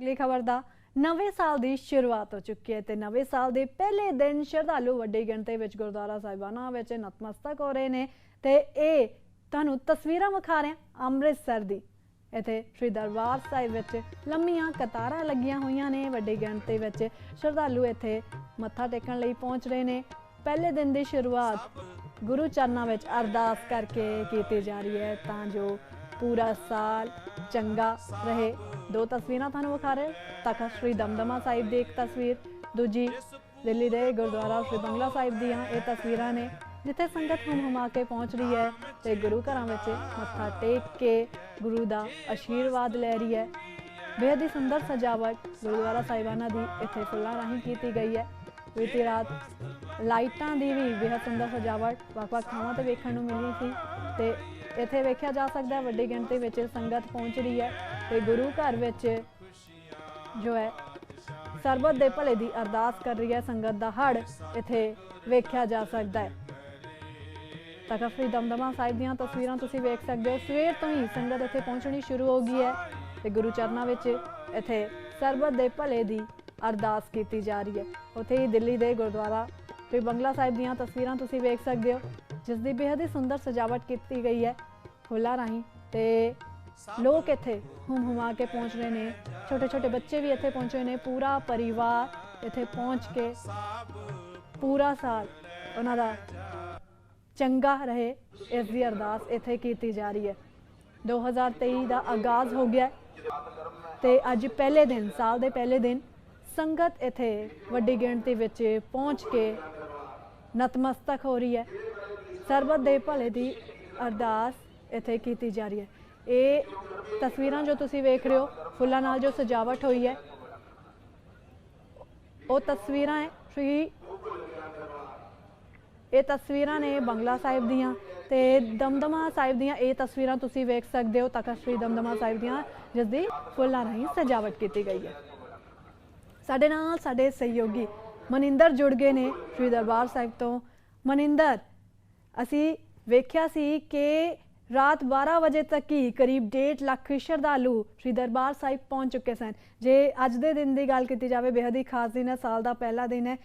ਅਗਲੀ ਖਬਰ ਦਾ ਨਵੇਂ ਸਾਲ ਦੀ ਸ਼ੁਰੂਆਤ ਹੋ ਚੁੱਕੀ ਹੈ ਤੇ ਨਵੇਂ ਸਾਲ ਦੇ ਪਹਿਲੇ ਦਿਨ ਸ਼ਰਧਾਲੂ ਵੱਡੀ ਗਿਣਤੀ ਵਿੱਚ ਗੁਰਦੁਆਰਾ ਸਾਹਿਬਾਨਾਂ ਵਿੱਚ ਨਤਮਸਤਕ ਹੋ ਰਹੇ ਨੇ ਤੇ ਇਹ ਤੁਹਾਨੂੰ ਤਸਵੀਰਾਂ ਵਿਖਾ ਰਹੇ ਹਾਂ ਅੰਮ੍ਰਿਤਸਰ ਦੀ। ਇੱਥੇ ਸ੍ਰੀ ਦਰਬਾਰ ਸਾਹਿਬ ਵਿੱਚ ਲੰਮੀਆਂ ਕਤਾਰਾਂ ਲੱਗੀਆਂ ਹੋਈਆਂ ਨੇ, ਵੱਡੀ ਗਿਣਤੀ ਵਿੱਚ ਸ਼ਰਧਾਲੂ ਇੱਥੇ ਮੱਥਾ ਟੇਕਣ ਲਈ ਪਹੁੰਚ ਰਹੇ ਨੇ। ਪਹਿਲੇ ਦਿਨ ਦੀ ਸ਼ੁਰੂਆਤ ਗੁਰੂ ਚਰਨਾਂ ਵਿੱਚ ਅਰਦਾਸ ਕਰਕੇ ਕੀਤੀ ਜਾ ਰਹੀ ਹੈ ਤਾਂ ਜੋ ਪੂਰਾ ਸਾਲ ਚੰਗਾ ਰਹੇ। ਦੋ ਤਸਵੀਰਾਂ ਤੁਹਾਨੂੰ ਵਿਖਾ ਰਹੇ ਤਖਤ ਸ੍ਰੀ ਦਮਦਮਾ ਸਾਹਿਬ ਦੀ ਇੱਕ ਤਸਵੀਰ, ਦੂਜੀ ਦਿੱਲੀ ਦੇ ਗੁਰਦੁਆਰਾ ਸ੍ਰੀ ਬੰਗਲਾ ਸਾਹਿਬ ਦੀਆਂ ਇਹ ਤਸਵੀਰਾਂ ਨੇ, ਜਿੱਥੇ ਸੰਗਤ ਹੁਮ ਹੁਮਾ ਕੇ ਪਹੁੰਚ ਰਹੀ ਹੈ ਤੇ ਗੁਰੂ ਘਰਾਂ ਵਿੱਚ ਮੱਥਾ ਟੇਕ ਕੇ ਗੁਰੂ ਦਾ ਆਸ਼ੀਰਵਾਦ ਲੈ ਰਹੀ ਹੈ। ਬੇਹੱਦ ਹੀ ਸੁੰਦਰ ਸਜਾਵਟ ਗੁਰਦੁਆਰਾ ਸਾਹਿਬਾਨਾਂ ਦੀ ਇੱਥੇ ਫੁੱਲਾਂ ਰਾਹੀਂ ਕੀਤੀ ਗਈ ਹੈ। ਬੀਤੀ ਰਾਤ ਲਾਈਟਾਂ ਦੀ ਵੀ ਬੇਹੱਦ ਸੁੰਦਰ ਸਜਾਵਟ ਵੱਖ-ਵੱਖ ਥਾਵਾਂ ਤੇ ਵੇਖਣ ਨੂੰ ਮਿਲੀ ਸੀ ਤੇ ਇੱਥੇ ਵੇਖਿਆ ਜਾ ਸਕਦਾ ਹੈ ਵੱਡੀ ਗਿਣਤੀ ਵਿੱਚ ਸੰਗਤ ਪਹੁੰਚ ਰਹੀ ਹੈ ਤੇ ਗੁਰੂ ਘਰ ਵਿੱਚ ਜੋ ਹੈ, ਸਰਬਤ ਦੇ ਭਲੇ ਦੀ ਅਰਦਾਸ ਕਰ ਰਹੀ ਹੈ, ਸੰਗਤ ਦਾ ਹੜ ਇੱਥੇ ਵੇਖਿਆ ਜਾ ਸਕਦਾ ਹੈ। ਤਖਤ ਸ੍ਰੀ ਦਮਦਮਾ ਸਾਹਿਬ ਦੀਆਂ ਤਸਵੀਰਾਂ ਤੁਸੀਂ ਵੇਖ ਸਕਦੇ ਹੋ। ਸਵੇਰ ਤੋਂ ਹੀ ਸੰਗਤ ਇੱਥੇ ਪਹੁੰਚਣੀ ਸ਼ੁਰੂ ਹੋ ਗਈ ਹੈ ਤੇ ਗੁਰੂ ਚਰਨਾਂ ਵਿੱਚ ਇੱਥੇ ਸਰਬਤ ਦੇ ਭਲੇ ਦੀ ਅਰਦਾਸ ਕੀਤੀ ਜਾ ਰਹੀ ਹੈ। ਉੱਥੇ ਹੀ ਦਿੱਲੀ ਦੇ ਗੁਰਦੁਆਰਾ ਸ੍ਰੀ ਬੰਗਲਾ ਸਾਹਿਬ ਦੀਆਂ ਤਸਵੀਰਾਂ ਤੁਸੀਂ ਵੇਖ ਸਕਦੇ ਹੋ ਜਿਸ ਦੀ ਬੇਹੱਦ ਹੀ ਸੁੰਦਰ ਸਜਾਵਟ ਕੀਤੀ ਗਈ ਹੈ ਫੁੱਲਾਂ ਰਾਹੀਂ ਤੇ ਲੋਕ ਇੱਥੇ ਹੁਮ ਹੁਮਾ ਕੇ ਪਹੁੰਚ ਰਹੇ ਨੇ ਛੋਟੇ ਛੋਟੇ ਬੱਚੇ ਵੀ ਇੱਥੇ ਪਹੁੰਚੇ ਨੇ ਪੂਰਾ ਪਰਿਵਾਰ ਇੱਥੇ ਪਹੁੰਚ ਕੇ ਪੂਰਾ ਸਾਲ ਉਹਨਾਂ ਦਾ ਚੰਗਾ ਰਹੇ ਇਸ ਦੀ ਅਰਦਾਸ ਇੱਥੇ ਕੀਤੀ ਜਾ ਰਹੀ ਹੈ 2023 ਦਾ ਆਗਾਜ਼ ਹੋ ਗਿਆ ਹੈ ਤੇ ਅੱਜ ਪਹਿਲੇ ਦਿਨ ਸਾਲ ਦੇ ਪਹਿਲੇ ਦਿਨ ਸੰਗਤ ਇੱਥੇ ਵੱਡੀ ਗਿਣਤੀ ਵਿੱਚ ਪਹੁੰਚ ਕੇ ਨਤਮਸਤਕ ਹੋ ਰਹੀ ਹੈ। ਸਰਬਤ ਦੇ ਭਲੇ ਦੀ ਅਰਦਾਸ ਇੱਥੇ ਕੀਤੀ ਜਾ ਰਹੀ ਹੈ। ਇਹ ਤਸਵੀਰਾਂ ਜੋ ਤੁਸੀਂ ਵੇਖ ਰਹੇ ਹੋ, ਫੁੱਲਾਂ ਨਾਲ ਜੋ ਸਜਾਵਟ ਹੋਈ ਹੈ, ਉਹ ਤਸਵੀਰਾਂ ਹੈ ਸ਼੍ਰੀ ਇਹ ਤਸਵੀਰਾਂ ਨੇ ਬੰਗਲਾ ਸਾਹਿਬ ਦੀਆਂ ਤੇ ਦਮਦਮਾ ਸਾਹਿਬ ਦੀਆਂ ਇਹ ਤਸਵੀਰਾਂ ਤੁਸੀਂ ਵੇਖ ਸਕਦੇ ਹੋ, ਤਖਤ ਸ੍ਰੀ ਦਮਦਮਾ ਸਾਹਿਬ ਦੀਆਂ, ਜਿਸ ਦੀ ਫੁੱਲਾਂ ਰਾਹੀਂ ਸਜਾਵਟ ਕੀਤੀ ਗਈ ਹੈ। ਸਾਡੇ ਨਾਲ ਸਾਡੇ ਸਹਿਯੋਗੀ ਮਨਿੰਦਰ ਜੁੜ ਗਏ ਨੇ ਸ੍ਰੀ ਦਰਬਾਰ ਸਾਹਿਬ ਤੋਂ। ਮਨਿੰਦਰ, ਅਸੀਂ ਵੇਖਿਆ ਸੀ ਕਿ ਰਾਤ 12 ਵਜੇ ਤੱਕ ਹੀ ਕਰੀਬ 1.5 ਲੱਖ ਸ਼ਰਧਾਲੂ ਸ੍ਰੀ ਦਰਬਾਰ ਸਾਹਿਬ ਪਹੁੰਚ ਚੁੱਕੇ ਸਨ। ਜੇ ਅੱਜ ਦੇ ਦਿਨ ਦੀ ਗੱਲ ਕੀਤੀ ਜਾਵੇ ਬੇहद ਹੀ ਖਾਸ ਦਿਨ ਹੈ, ਸਾਲ ਦਾ ਪਹਿਲਾ ਦਿਨ ਹੈ।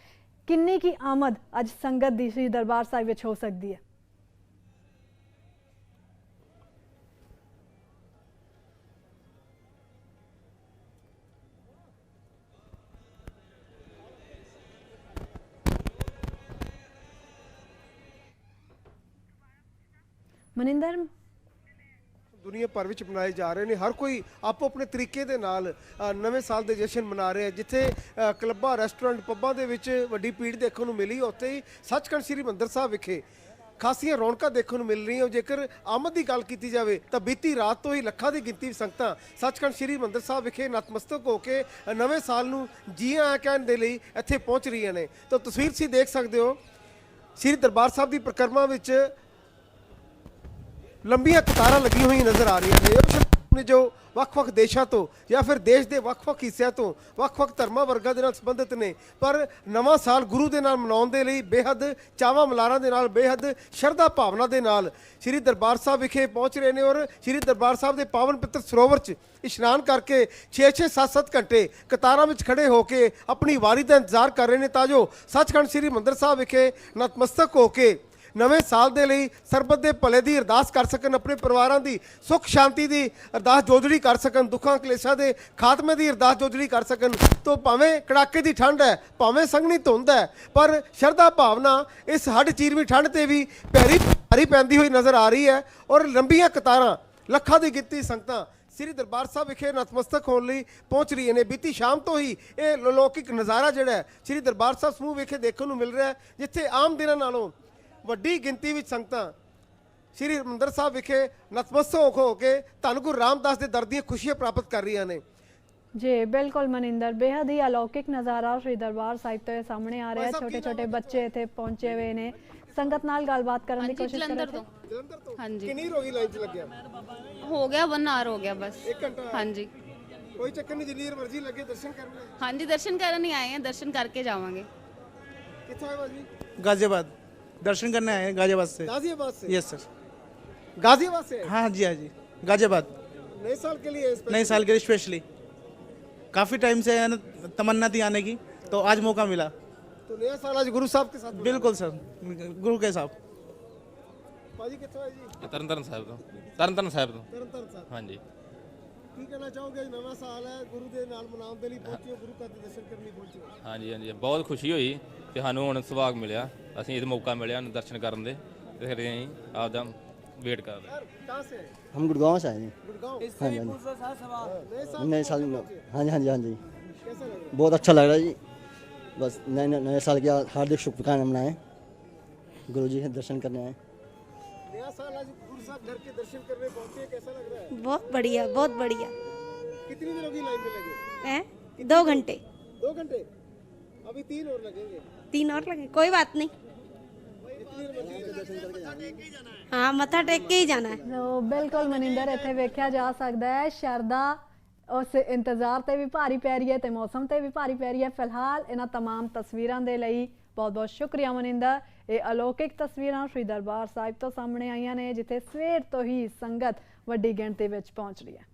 ਕਿੰਨੀ ਕੀ ਆਮਦ ਅੱਜ ਸੰਗਤ ਦੀ ਸ੍ਰੀ ਦਰਬਾਰ ਸਾਹਿਬ ਵਿੱਚ ਹੋ ਸਕਦੀ ਹੈ? ਮਨਿੰਦਰ? ਦੁਨੀਆ ਭਰ ਵਿੱਚ ਮਨਾਏ ਜਾ ਰਹੇ ਨੇ। ਹਰ ਕੋਈ ਆਪੋ ਆਪਣੇ ਤਰੀਕੇ ਦੇ ਨਾਲ ਨਵੇਂ ਸਾਲ ਦੇ ਜਸ਼ਨ ਮਨਾ ਰਿਹਾ ਜਿੱਥੇ ਕਲੱਬਾਂ, ਰੈਸਟੋਰੈਂਟ, ਪੱਬਾਂ ਦੇ ਵਿੱਚ ਵੱਡੀ ਭੀੜ ਦੇਖਣ ਨੂੰ ਮਿਲੀ। ਉੱਥੇ ਹੀ ਸੱਚਖੰਡ ਸ੍ਰੀ ਮੰਦਰ ਸਾਹਿਬ ਵਿਖੇ ਖਾਸੀਆਂ ਰੌਣਕਾਂ ਦੇਖਣ ਨੂੰ ਮਿਲ ਰਹੀਆਂ ਜੇਕਰ ਆਮਦ ਦੀ ਗੱਲ ਕੀਤੀ ਜਾਵੇ, ਤਾਂ ਬੀਤੀ ਰਾਤ ਤੋਂ ਹੀ ਲੱਖਾਂ ਦੀ ਗਿਣਤੀ ਵਿੱਚ ਸੰਗਤਾਂ ਸੱਚਖੰਡ ਸ੍ਰੀ ਮੰਦਰ ਸਾਹਿਬ ਵਿਖੇ ਨਤਮਸਤਕ ਹੋ ਕੇ ਨਵੇਂ ਸਾਲ ਨੂੰ ਜੀ ਆਇਆਂ ਕਹਿਣ ਦੇ ਲਈ ਇੱਥੇ ਪਹੁੰਚ ਰਹੀਆਂ ਨੇ। ਤਾਂ ਤਸਵੀਰ ਤੁਸੀਂ ਦੇਖ ਸਕਦੇ ਹੋ, ਸ੍ਰੀ ਦਰਬਾਰ ਸਾਹਿਬ ਦੀ ਪ੍ਰਕਰਮਾ ਵਿੱਚ ਲੰਬੀਆਂ ਕਤਾਰਾਂ ਲੱਗੀਆਂ ਹੋਈਆਂ ਨਜ਼ਰ ਆ ਰਹੀਆਂ ਨੇ। ਨੇ ਜੋ ਵੱਖ-ਵੱਖ ਦੇਸ਼ਾਂ ਤੋਂ ਜਾਂ ਫਿਰ ਦੇਸ਼ ਦੇ ਵੱਖ-ਵੱਖ ਹਿੱਸਿਆਂ ਤੋਂ ਵੱਖ-ਵੱਖ ਧਰਮਾਂ ਵਰਗਾਂ ਦੇ ਨਾਲ ਸੰਬੰਧਿਤ ਨੇ। ਪਰ ਨਵਾਂ ਸਾਲ ਗੁਰੂ ਦੇ ਨਾਲ ਮਨਾਉਣ ਦੇ ਲਈ ਬੇਹੱਦ ਚਾਵਾਂ ਮਲਾਰਾਂ ਦੇ ਨਾਲ, ਬੇਹੱਦ ਸ਼ਰਧਾ ਭਾਵਨਾ ਦੇ ਨਾਲ ਸ੍ਰੀ ਦਰਬਾਰ ਸਾਹਿਬ ਵਿਖੇ ਪਹੁੰਚ ਰਹੇ ਨੇ ਔਰ ਸ੍ਰੀ ਦਰਬਾਰ ਸਾਹਿਬ ਦੇ ਪਾਵਨ ਪਵਿੱਤਰ ਸਰੋਵਰ 'ਚ ਇਸ਼ਨਾਨ ਕਰਕੇ 6-6 7-7 ਘੰਟੇ ਕਤਾਰਾਂ ਵਿੱਚ ਖੜੇ ਹੋ ਕੇ ਆਪਣੀ ਵਾਰੀ ਦਾ ਇੰਤਜ਼ਾਰ ਕਰ ਰਹੇ ਨੇ। ਤਾਂ ਜੋ ਸੱਚਖੰਡ ਸ੍ਰੀ ਮੰਦਰ ਸਾਹਿਬ ਵਿਖੇ ਨਤਮਸਤਕ ਹੋ ਕੇ ਨਵੇਂ ਸਾਲ ਦੇ ਲਈ ਸਰਬਤ ਦੇ ਭਲੇ ਦੀ ਅਰਦਾਸ ਕਰ ਸਕਣ, ਆਪਣੇ ਪਰਿਵਾਰਾਂ ਦੀ ਸੁੱਖ, ਸ਼ਾਂਤੀ ਦੀ ਅਰਦਾਸ ਜੋਜੜੀ ਕਰ ਸਕਣ, ਦੁੱਖਾਂ, ਕਲੇਸ਼ਾਂ ਦੇ ਖਾਤਮੇ ਦੀ ਅਰਦਾਸ ਜੋਜੜੀ ਕਰ ਸਕਣ। ਤੋਂ ਭਾਵੇਂ ਕੜਾਕੇ ਦੀ ਠੰਡ ਹੈ, ਭਾਵੇਂ ਸੰਘਣੀ ਧੁੰਦ ਹੈ, ਪਰ ਸ਼ਰਧਾ ਭਾਵਨਾ ਇਸ ਹੱਡ ਚੀਰਵੀਂ ਠੰਡ ਤੇ ਵੀ ਪੈਰੀ ਭਾਰੀ ਪੈਂਦੀ ਹੋਈ ਨਜ਼ਰ ਆ ਰਹੀ ਹੈ ਔਰ ਲੰਬੀਆਂ ਕਤਾਰਾਂ, ਲੱਖਾਂ ਦੀ ਗਿਣਤੀ ਸੰਗਤਾਂ ਸ੍ਰੀ ਦਰਬਾਰ ਸਾਹਿਬ ਵਿਖੇ ਨਤਮਸਤਕ ਹੋਣ ਲਈ ਪਹੁੰਚ ਰਹੀਆਂ ਨੇ। ਬੀਤੀ ਸ਼ਾਮ ਤੋਂ ਹੀ ਇਹ ਲੌਕਿਕ ਨਜ਼ਾਰਾ ਜਿਹੜਾ ਸ੍ਰੀ ਦਰਬਾਰ ਸਾਹਿਬ ਸਮੂਹ ਵਿਖੇ ਦੇਖਣ ਨੂੰ ਮਿਲ ਰਿਹਾ ਹੈ, ਜਿੱਥੇ ਆਮ ਦਿਨਾਂ ਨਾਲੋਂ ਵੱਡੀ ਗਿਣਤੀ ਵਿੱਚ ਸੰਗਤਾਂ ਸ੍ਰੀ ਹਰਿਮੰਦਰ ਸਾਹਿਬ ਵਿਖੇ ਨਤਮਸਤਕ ਹੋ ਕੇ ਧੰਨ ਗੁਰੂ ਰਾਮਦਾਸ ਦੇ ਦਰ ਦੀਆਂ ਖੁਸ਼ੀਆਂ ਪ੍ਰਾਪਤ ਕਰ ਰਹੀਆਂ ਨੇ। ਜੀ ਬਿਲਕੁਲ ਮਨਿੰਦਰ ਬੇहद ਹੀ ਅਲੌਕਿਕ ਨਜ਼ਾਰਾ ਸ੍ਰੀ ਦਰਬਾਰ ਸਾਹਿਬ ਤੋਂ ਸਾਹਮਣੇ ਆ ਰਿਹਾ ਛੋਟੇ ਛੋਟੇ ਬੱਚੇ ਇੱਥੇ ਪਹੁੰਚੇ ਹੋਏ ਨੇ। ਸੰਗਤ ਨਾਲ ਗੱਲਬਾਤ ਕਰਨ ਦੀ ਕੋਸ਼ਿਸ਼ ਕਰ ਰਹੇ ਹਾਂਜੀ। ਕਿੰਨੀ ਰੋਗੀ ਲਾਈਨ 'ਚ ਲੱਗਿਆ? ਹੋ ਗਿਆ 1 ਆਰ ਹੋ ਗਿਆ ਬਸ। ਹਾਂਜੀ। ਕੋਈ ਚੱਕਰ ਨਹੀਂ ਜਿੰਨੀ ਮਰਜ਼ੀ ਲੱਗੇ ਦਰਸ਼ਨ ਕਰਨ ਹਾਂਜੀ ਦਰਸ਼ਨ ਕਰਨ ਹੀ ਆਏ ਆ ਦਰਸ਼ਨ ਕਰਕੇ ਜਾਵਾਂਗੇ। ਕਿੱਥੋਂ ਆਏ ਬਾਜੀ ਗਾਜ਼ੀਆਬਾਦ। दर्शन करने आए हैं गाजियाबाद से गाजियाबाद से यस सर गाजियाबाद से हाँ जी हाँ जी गाजियाबाद नए साल के लिए नए साल के लिए स्पेशली काफ़ी टाइम से है ना तमन्ना थी आने की तो आज मौका मिला तो नया साल आज गुरु साहब के साथ बिल्कुल सर गुरु के साथ ਭਾਜੀ ਕਿੱਥੋਂ ਆਏ ਜੀ ਤਰਨ ਤਾਰਨ ਸਾਹਿਬ ਤੋਂ ਤਰਨ ਤਾਰਨ ਸਾਹਿਬ ਤੋਂ ਤਰਨਤਾਰਨ ਸਾਹਿਬ ਹਾਂਜੀ ਕੀ ਕਹਿਣਾ ਚਾਹੋਗੇ ਅੱਜ ਨਵਾਂ ਸਾਲ ਹੈ ਗੁਰੂ ਦੇ ਨਾਲ ਮਨਾਉਣ ਦੇ ਲਈ ਪਹੁੰਚੇ ਹੋ ਗੁਰੂ ਘਰ ਦੇ ਦਰਸ਼ਨ ਕਰਨ ਲਈ ਪਹੁੰਚੇ ਹੋ ਹਾਂਜੀ ਹਾਂਜੀ ਬਹੁਤ ਖੁਸ਼ੀ ਹੋਈ ਤੇ ਸਾਨੂੰ ਹੁਣ ਸੁਭਾਗ ਮਿਲਿਆ ਅਸੀਂ ਇਹ ਮੌਕਾ ਮਿਲਿਆ ਨੂੰ ਦਰਸ਼ਨ ਕਰਨ ਦੇ ਤੇ ਫਿਰ ਅਸੀਂ ਆਪਦਾ ਵੇਟ ਕਰ ਰਹੇ ਹਾਂ। यार कहाँ से है हम गुड़गांव से आए जी गुड़गांव हाँ जी हाँ नए जी साल नए साल में हाँ जी हाँ जी हाँ जी कैसा लग रहा बहुत अच्छा लग रहा है जी बस नए नए नए साल की हार्दिक शुभकामनाएं मनाएं गुरु जी के दर्शन करने आए है नया साल आज गुरु साहब घर के दर्शन करने पहुंचे कैसा लग रहा है बहुत बढ़िया बहुत बढ़िया कितनी देर होगी लाइन में लगे हैं दो घंटे दो घंटे अभी तीन और लगेंगे तीन और लगे कोई बात नहीं हाँ मत्था टेक के ही जाना है ਸੋ ਬਿਲਕੁਲ ਮਨਿੰਦਰ ਇੱਥੇ ਵੇਖਿਆ ਜਾ ਸਕਦਾ ਹੈ ਸ਼ਰਦਾ ਉਸ ਇੰਤਜ਼ਾਰ ਤੇ ਵੀ ਭਾਰੀ ਪੈ ਰਹੀ ਹੈ ਤੇ ਮੌਸਮ ਤੇ ਵੀ ਭਾਰੀ ਪੈ ਰਹੀ ਹੈ ਫਿਲਹਾਲ ਇਹਨਾਂ तमाम ਤਸਵੀਰਾਂ ਦੇ ਲਈ ਬਹੁਤ ਬਹੁਤ ਸ਼ੁਕਰੀਆ ਮਨਿੰਦਰ ਇਹ ਅਲੌਕਿਕ ਤਸਵੀਰਾਂ ਸ੍ਰੀ ਦਰਬਾਰ ਸਾਹਿਬ ਤੋਂ ਸਾਹਮਣੇ ਆਈਆਂ ਨੇ ਜਿੱਥੇ ਸਵੇਰ ਤੋਂ ਹੀ ਸੰਗਤ ਵੱਡੀ ਗਿਣਤੀ ਵਿੱਚ ਪਹੁੰਚ ਰਹੀ ਹੈ